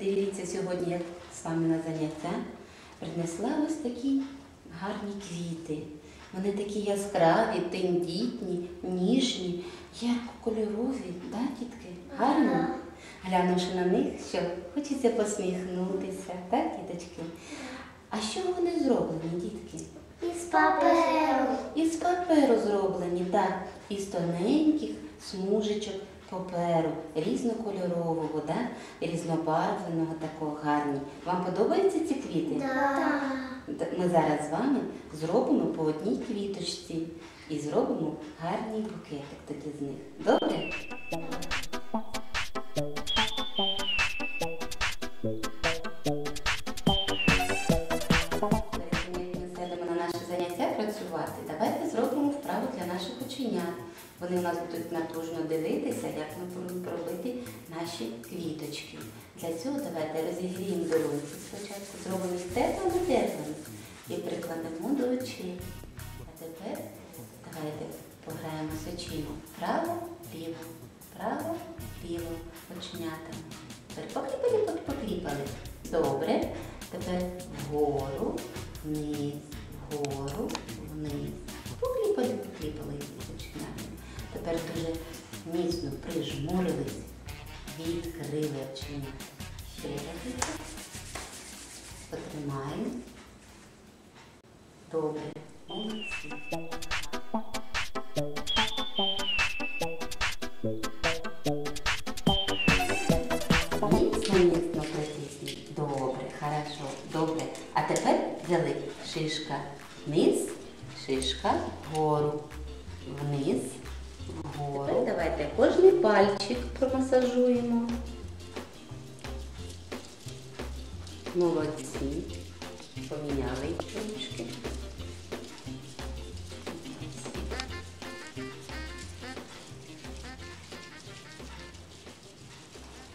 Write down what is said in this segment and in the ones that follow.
дивіться сьогодні, як з вами на заняття, принесла ось такі гарні квіти. Вони такі яскраві, тендітні, ніжні, яркокольорові, да, дітки? Гарно. Глянувши на них, що хочеться посміхнутися, так, діточки? А що вони зроблені, дітки? Із паперу. Із паперу зроблені, так. Із тоненьких смужечок паперу, різнокольорового, да? різнобарвленого такого гарні. Вам подобаються ці квіти? Да. Ми зараз з вами зробимо по одній квіточці і зробимо гарний букетик тоді з них. Добре? На давайте зробимо вправу для наших оченят. Вони у нас будуть напружно дивитися, як ми будемо робити наші квіточки. Для цього давайте розігріємо долоньки спочатку, зробимо теплими теплими і прикладемо до очей. А тепер давайте пограємо з очима. Право, ліво, право, ліво, оченятами. Тепер покліпали, покліпали. Добре. Тепер вгору, вниз, вгору, вниз. Покліпали, покліпали оченятами. Тепер дуже міцно прижмурились, відкрили оченята. Ще раз. Потримаємо. Добре. Молодці. Міцно, міцно притисніть. Добре, хорошо, добре. А тепер взяли шишка вниз, шишка вгору, вниз. Тепер давайте кожний пальчик промасажуємо. Молодці. Поміняли ручки.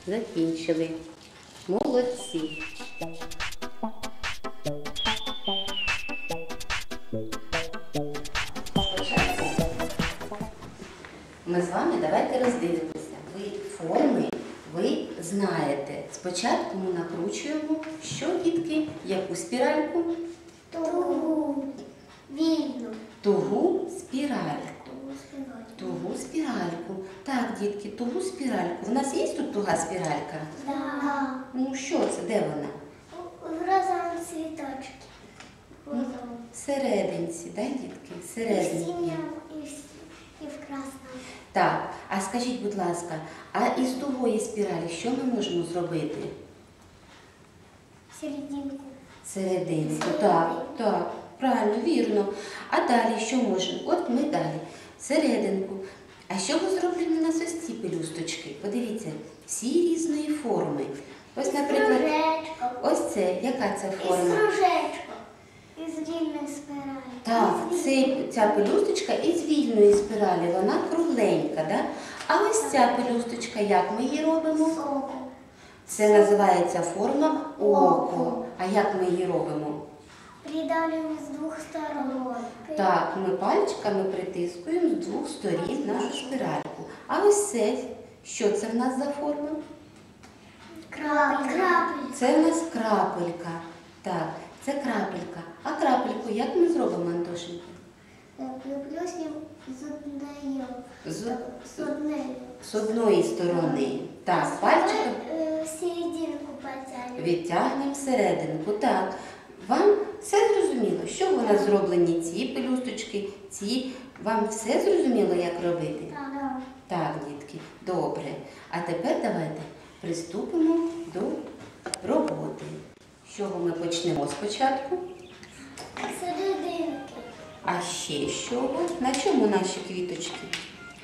Закінчили. Молодці. Давайте роздивимося. Ви форми, ви знаєте. Спочатку ми накручуємо, що дітки, яку спіральку? Тугу. Вільну. Тугу спіральку. Тугу спіральку. Так, дітки, тугу спіральку. У нас є тут туга спіралька? Да. Ну що це? Де вона? В розовому цвіточку. В розовому. Да, дітки? І в Всередині. і в, с- і в красному. Так, а скажіть, будь ласка, а із тугої спіралі що ми можемо зробити? Серединку. Серединку. Так, так, правильно, вірно. А далі що можемо? От ми далі. Серединку. А з чого зроблені у нас ось ці пелюсточки? Подивіться, всі різної форми. Ось, наприклад, ось це, яка це форма? кружечко. Із вільної спиралі. Так, Із це, ця пелюсточка із вільної спіралі, вона кругленька, да? А ось ця пелюсточка, як ми її робимо? Це називається форма око. А як ми її робимо? Придавлюємо з двох сторон. Так, ми пальчиками притискуємо з двох сторін нашу спіральку. А ось це, що це в нас за форма? Крапелька. Це в нас крапелька. Так, це крапелька. А крапельку як ми зробимо, Антошенька? Приплюснем з однією. З, З однією. з одної сторони. Так, пальчиком Е, серединку потягнемо. відтягнемо серединку. Так. Вам все зрозуміло, що у нас зроблені ці пелюсточки, ці. Вам все зрозуміло, як робити? Так. Так, дітки, добре. А тепер давайте приступимо до роботи. З чого ми почнемо спочатку? Серединки. А ще з чого? На чому наші квіточки?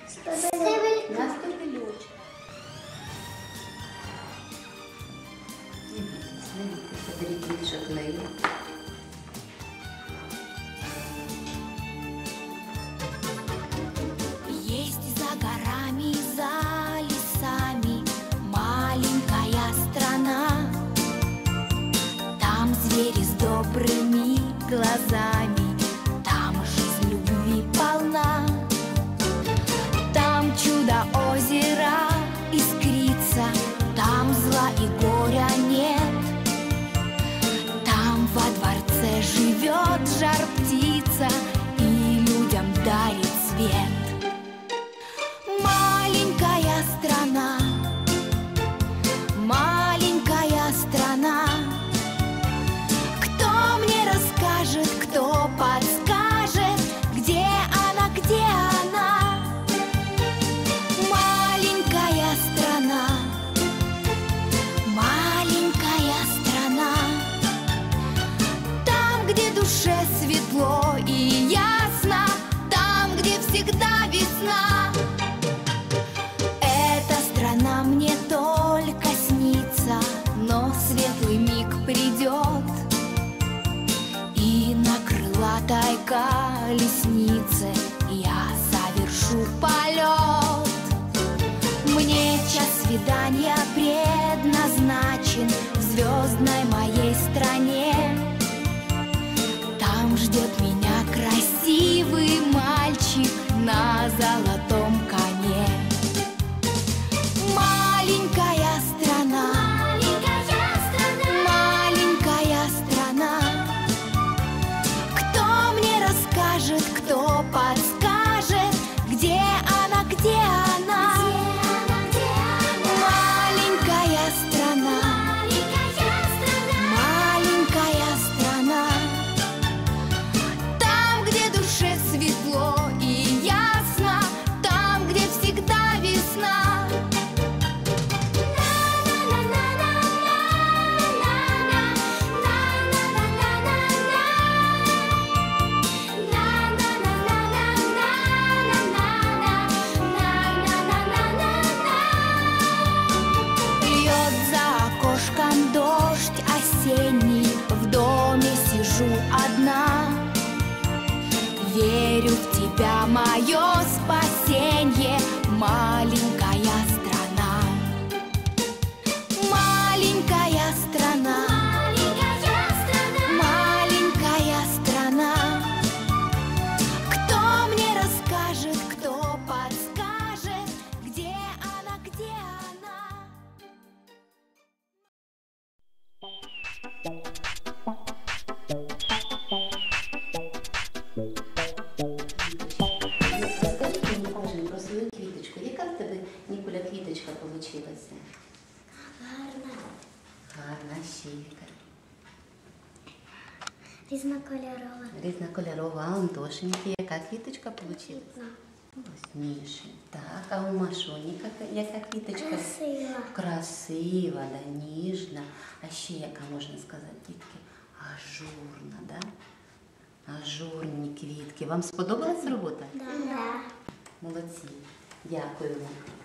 Стебелька. На бійтеся, беріть більше клею. Есть за горами, добрыми глазами, topa одна. Верю в тебя, мое спасение, маленькая. Різнокольорова. Різнокольорова, а он Антошеньки, яка квіточка вийшла? Вкусніше. Так, а у Машоні яка квіточка? Красива. Красива, да, ніжна. А ще яка можна сказати, дітки? Ажурна, да? Ажурні квітки. Вам сподобалась робота? Так. Да. Да. Молодці. Дякую вам.